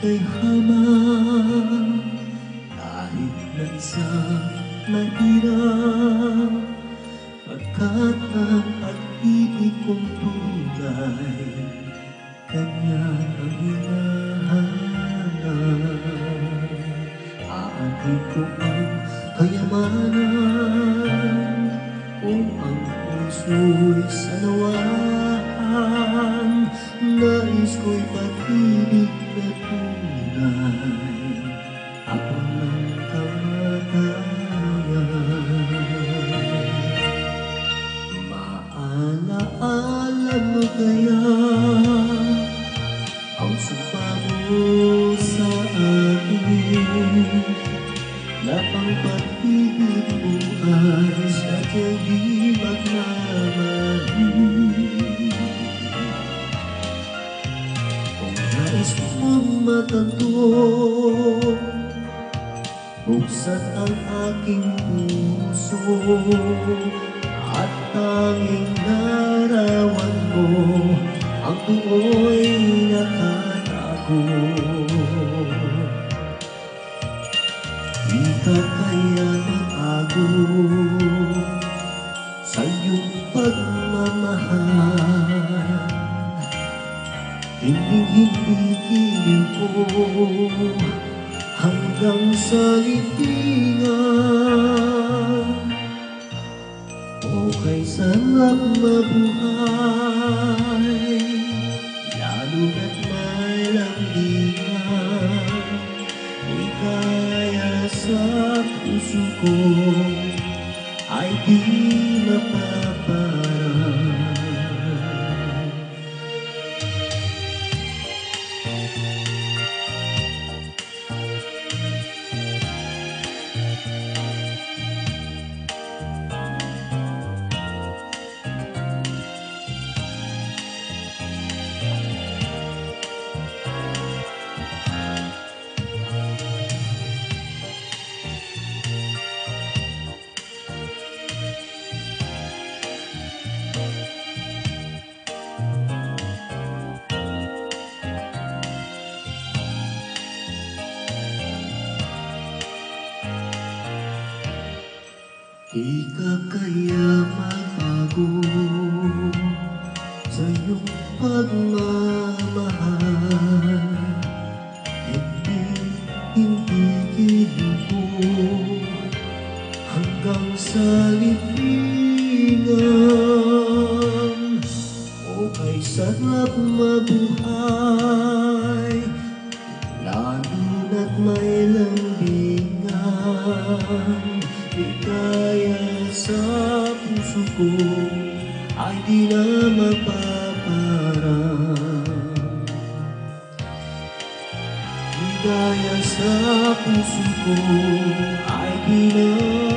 kay hamang Kahit isang mahirap Pagkat ang pag-ibig kong tunay Kanya ang hinahanap. Aanin ko ang kayamanan Kung ang puso'y sanawahan kaya Ang sumpa mo sa akin Na pang pag-ibig mo ay sadyang di magmamahal nais mong matanto. Buksan ang aking puso At tanging larawan mo Ang buoy nakatago. Di ka kaya matago Kiling ko hanggang sa libingan. Okay sarap mabuhay Lalo na't may lambingan Di kaya sa puso ko Ay di mapaparang Di ka kaya magbago sa iyong pagmamahal. Hindi, hindi kilubo hanggang sa libingan O kay sarap mabuhay. Lalo na't may lambingan sa puso ko Ay di na mapaparang Di kaya sa puso ko Ay di na mapaparang